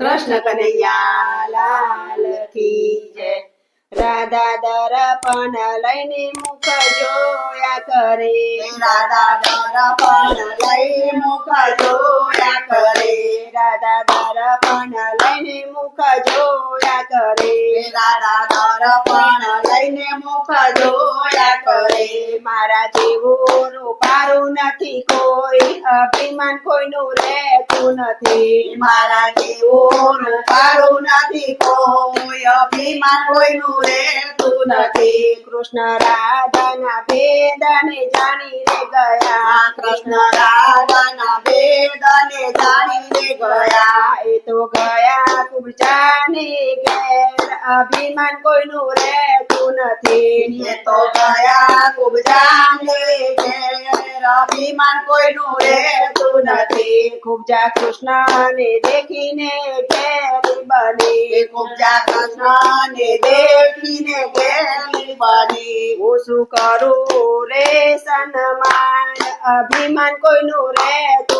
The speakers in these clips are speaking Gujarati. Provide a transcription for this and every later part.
કૃષ્ણ કનૈયા લાલ કી જય રાધા દર્પણ લઈને મુખ જોયા કરે રાધા દર્પણ લઈ મુખ જોયા કરે રાધા દર્પણ લઈને મુખ જોયા કરે રાધા દર્પણ લઈને મુખ જોયા કરે મારા જેવું રૂપારું નથી કોઈ અભિમાન કોઈનું રહેતું નથી. મારા જેવું રૂપાળું નથી. કોઈ અભિમાન કોઈનું રહેતું નથી. કૃષ્ણ રાધાના ભેદને જાણી રે ગયા. કૃષ્ણ રાધાના વેદને જાણીને ગયા. એ તો ગયા તું ઘેર અભિમાન કોઈનું રહેતું નથી. એ તો ગયા ખૂબ જાણે અભિમાન કોઈનું રહેતું નથી. ખૂબ જા કૃષ્ણને દેખીને ઘેરી બની? એ કુબજા કૃષ્ણને દેખીને ઘેરી બની? હું શું કરું રે સન્માન? અભિમાન કોઈનું રહેતું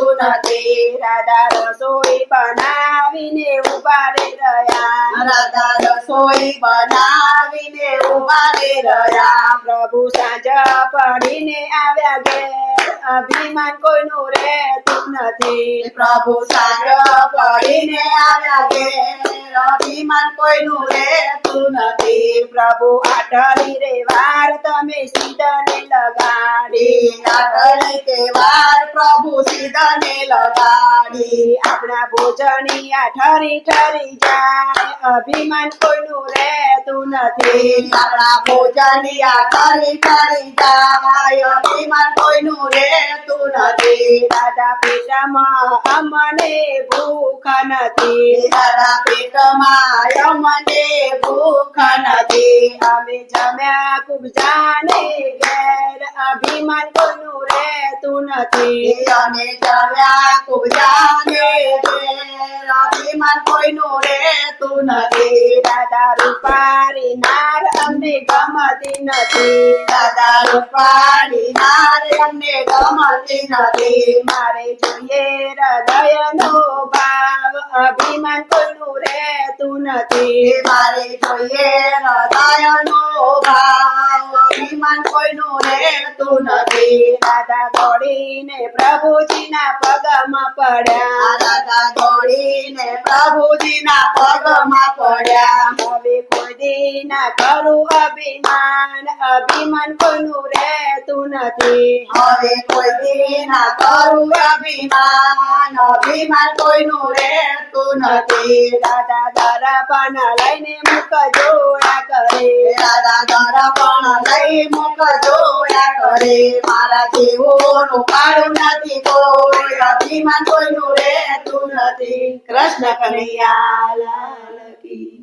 રાધા રસોઈ બનાવીને ઊભા રે રહ્યા. રાધા રસોઈ બનાવીને ઊભા રે પ્રભુ સાંજ પડીને આવ્યા ઘેર. અભિમાન કોઈનું રહેતું નથી. પ્રભુ પડીને આવ્યા ઘેર અભિમાન કોઈનું રહેતું નથી. પ્રભુ આટલી રે વાર તમે સીધને લગાડી. આટલી તે વાર પ્રભુ સીધને લગાડી. આપણા ભોજની આઠરી ઠરી જાય. અભિમાન કોઈનું રહેતું નથી આપણા કોઈનું રહેતું નથી દાદા પેટામાં અમને નથી દાદા પેટમાં અમને ભૂખ અમે જમ્યા ખૂબ જાને ઘેર અભિમાન કોઈનું રહેતું નથી. અમે જમ્યા ખૂબ જાને ઘેર અભિમાન કોઈનું રહેતું નથી. દાદા રૂપારી નાર અમને ગમતી નથી. દાદા રૂપારી નાર અમને ગમતી નથી. મારે જોઈએ હૃદયનો ભાવ અભિમાન કોઈનું રહેતું નથી. મારે જોઈએ હૃદયનો ભાવ. અભિમાન કોઈનું રહેતું નથી. દાદા દોડીને પ્રભુજીના પગમાં પડ્યા. દાદા દોડીને પ્રભુજીના પગમાં પડ્યા. હવે કોઈ દી કરું અભિમાન અભિમાન કોઈનું રહેતું નથી. હવે કોઈ દી ના કરું અભિમાન અભિમાન કોઈનું રહેતું નથી. દાદા દર્પણ લઈને મુખ જોયા કરે. દાદા દારા પણ લઈ મુખ જોયા કરે. મારા જેવોનું પાડું નથી કોઈ અભિમાન કોઈનું રહેતું નથી. કૃષ્ણ કનૈયા લાલ